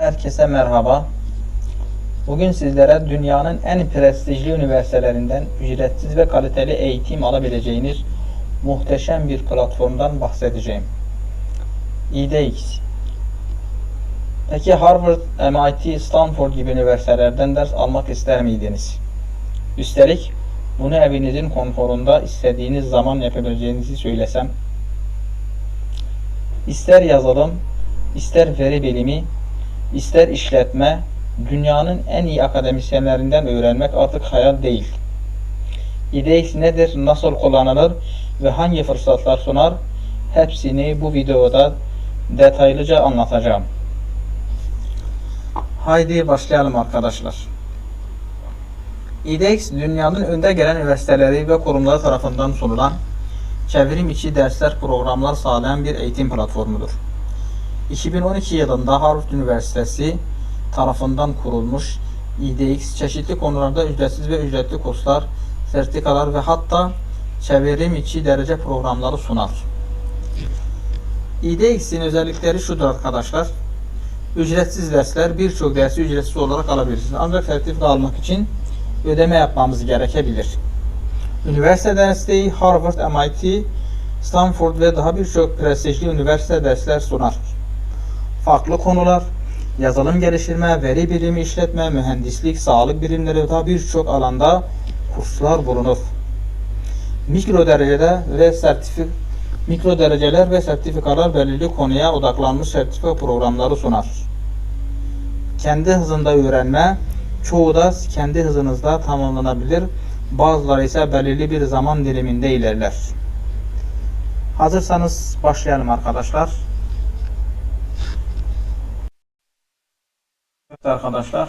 Herkese merhaba. Bugün sizlere dünyanın en prestijli üniversitelerinden ücretsiz ve kaliteli eğitim alabileceğiniz muhteşem bir platformdan bahsedeceğim. edX. Peki Harvard, MIT, Stanford gibi üniversitelerden ders almak ister miydiniz? Üstelik bunu evinizin konforunda istediğiniz zaman yapabileceğinizi söylesem. İster yazılım, ister veri bilimi, ister işletme, dünyanın en iyi akademisyenlerinden öğrenmek artık hayal değil. İDEX nedir, nasıl kullanılır ve hangi fırsatlar sunar? Hepsini bu videoda detaylıca anlatacağım. Haydi başlayalım arkadaşlar. İDEX dünyanın önde gelen üniversiteleri ve kurumları tarafından sunulan çevrim içi dersler programlar sağlayan bir eğitim platformudur. 2012 yılında Harvard Üniversitesi tarafından kurulmuş IDX çeşitli konularda ücretsiz ve ücretli kurslar, sertifikalar ve hatta çevrim içi derece programları sunar. IDX'in özellikleri şudur arkadaşlar. Ücretsiz dersler birçok dersi ücretsiz olarak alabilirsiniz. Ancak sertifika almak için ödeme yapmamız gerekebilir. Üniversite desteği Harvard, MIT, Stanford ve daha birçok prestijli üniversite dersler sunar farklı konular, yazılım geliştirme, veri bilimi işletme, mühendislik, sağlık bilimleri ve birçok alanda kurslar bulunur. Mikro derecede ve sertifik mikro dereceler ve sertifikalar belirli konuya odaklanmış sertifika programları sunar. Kendi hızında öğrenme, çoğu da kendi hızınızda tamamlanabilir, bazıları ise belirli bir zaman diliminde ilerler. Hazırsanız başlayalım arkadaşlar. Arkadaşlar.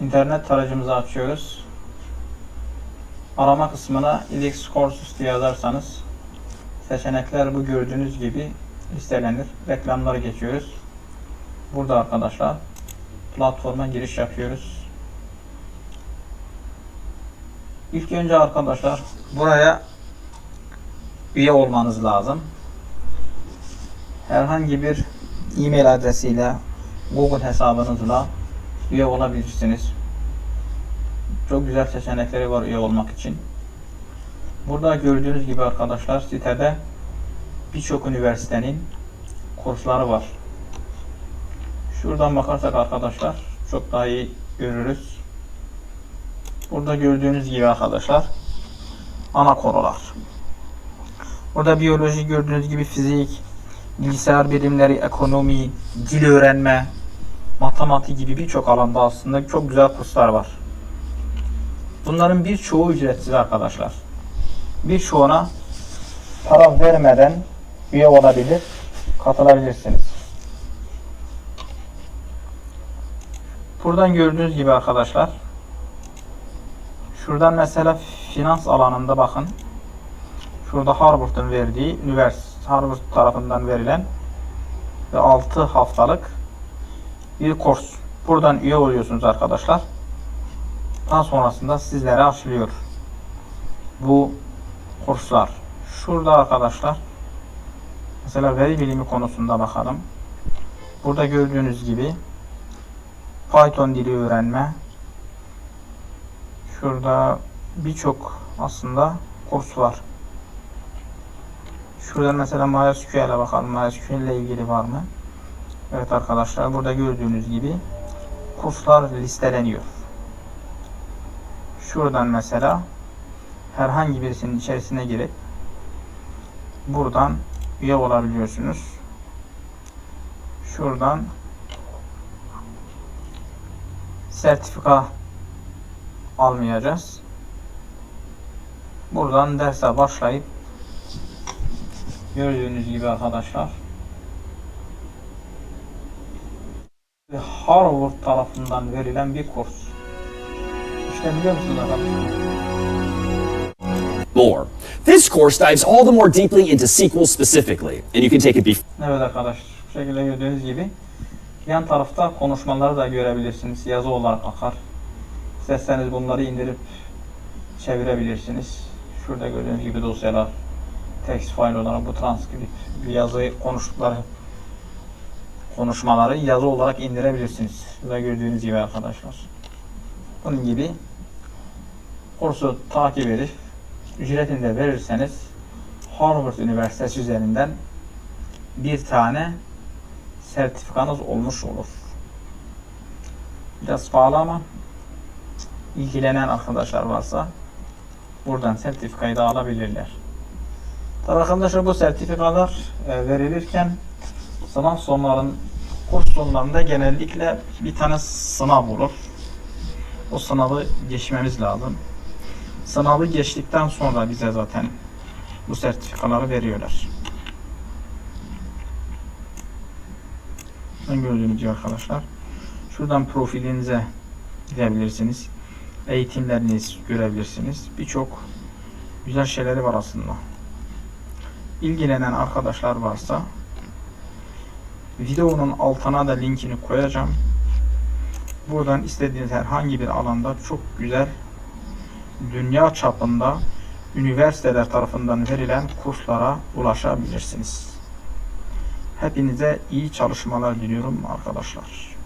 internet tarayıcımızı açıyoruz. Arama kısmına IDX Courses diye yazarsanız seçenekler bu gördüğünüz gibi listelenir. Reklamları geçiyoruz. Burada arkadaşlar platforma giriş yapıyoruz. İlk önce arkadaşlar buraya üye olmanız lazım. Herhangi bir e-mail adresiyle Google hesabınızla üye olabilirsiniz. Çok güzel seçenekleri var üye olmak için. Burada gördüğünüz gibi arkadaşlar sitede birçok üniversitenin kursları var. Şuradan bakarsak arkadaşlar çok daha iyi görürüz. Burada gördüğünüz gibi arkadaşlar ana konular. Burada biyoloji gördüğünüz gibi fizik, bilgisayar bilimleri, ekonomi, dil öğrenme, matematik gibi birçok alanda aslında çok güzel kurslar var. Bunların birçoğu ücretsiz arkadaşlar. Birçoğuna para vermeden üye olabilir, katılabilirsiniz. Buradan gördüğünüz gibi arkadaşlar şuradan mesela finans alanında bakın. Şurada Harvard'ın verdiği üniversite Harvard tarafından verilen ve 6 haftalık bir kurs. Buradan üye oluyorsunuz arkadaşlar. Daha sonrasında sizlere açılıyor. Bu kurslar. Şurada arkadaşlar mesela veri bilimi konusunda bakalım. Burada gördüğünüz gibi Python dili öğrenme. Şurada birçok aslında kurs var. Şuradan mesela MySQL'e bakalım. MySQL ile ilgili var mı? Evet arkadaşlar burada gördüğünüz gibi kurslar listeleniyor. Şuradan mesela herhangi birisinin içerisine girip buradan üye olabiliyorsunuz. Şuradan sertifika almayacağız. Buradan derse başlayıp gördüğünüz gibi arkadaşlar ve Harvard tarafından verilen bir kurs. İşte biliyor musunuz arkadaşlar? more. This course dives all the more deeply into SQL specifically, and you can take it before. Evet arkadaşlar, bu şekilde gördüğünüz gibi yan tarafta konuşmaları da görebilirsiniz. Yazı olarak akar. İsterseniz bunları indirip çevirebilirsiniz. Şurada gördüğünüz gibi dosyalar text file olarak bu transkript, bir yazıyı konuştukları konuşmaları yazı olarak indirebilirsiniz. Burada gördüğünüz gibi arkadaşlar. Bunun gibi kursu takip edip ücretini de verirseniz Harvard Üniversitesi üzerinden bir tane sertifikanız olmuş olur. Biraz pahalı ama ilgilenen arkadaşlar varsa buradan sertifikayı da alabilirler. Tabii arkadaşlar bu sertifikalar e, verilirken sınav sonların kurs sonlarında genellikle bir tane sınav olur. O sınavı geçmemiz lazım. Sınavı geçtikten sonra bize zaten bu sertifikaları veriyorlar. Gördüğünüz gibi arkadaşlar. Şuradan profilinize gidebilirsiniz. Eğitimleriniz görebilirsiniz. Birçok güzel şeyleri var aslında. İlgilenen arkadaşlar varsa videonun altına da linkini koyacağım. Buradan istediğiniz herhangi bir alanda çok güzel dünya çapında üniversiteler tarafından verilen kurslara ulaşabilirsiniz. Hepinize iyi çalışmalar diliyorum arkadaşlar.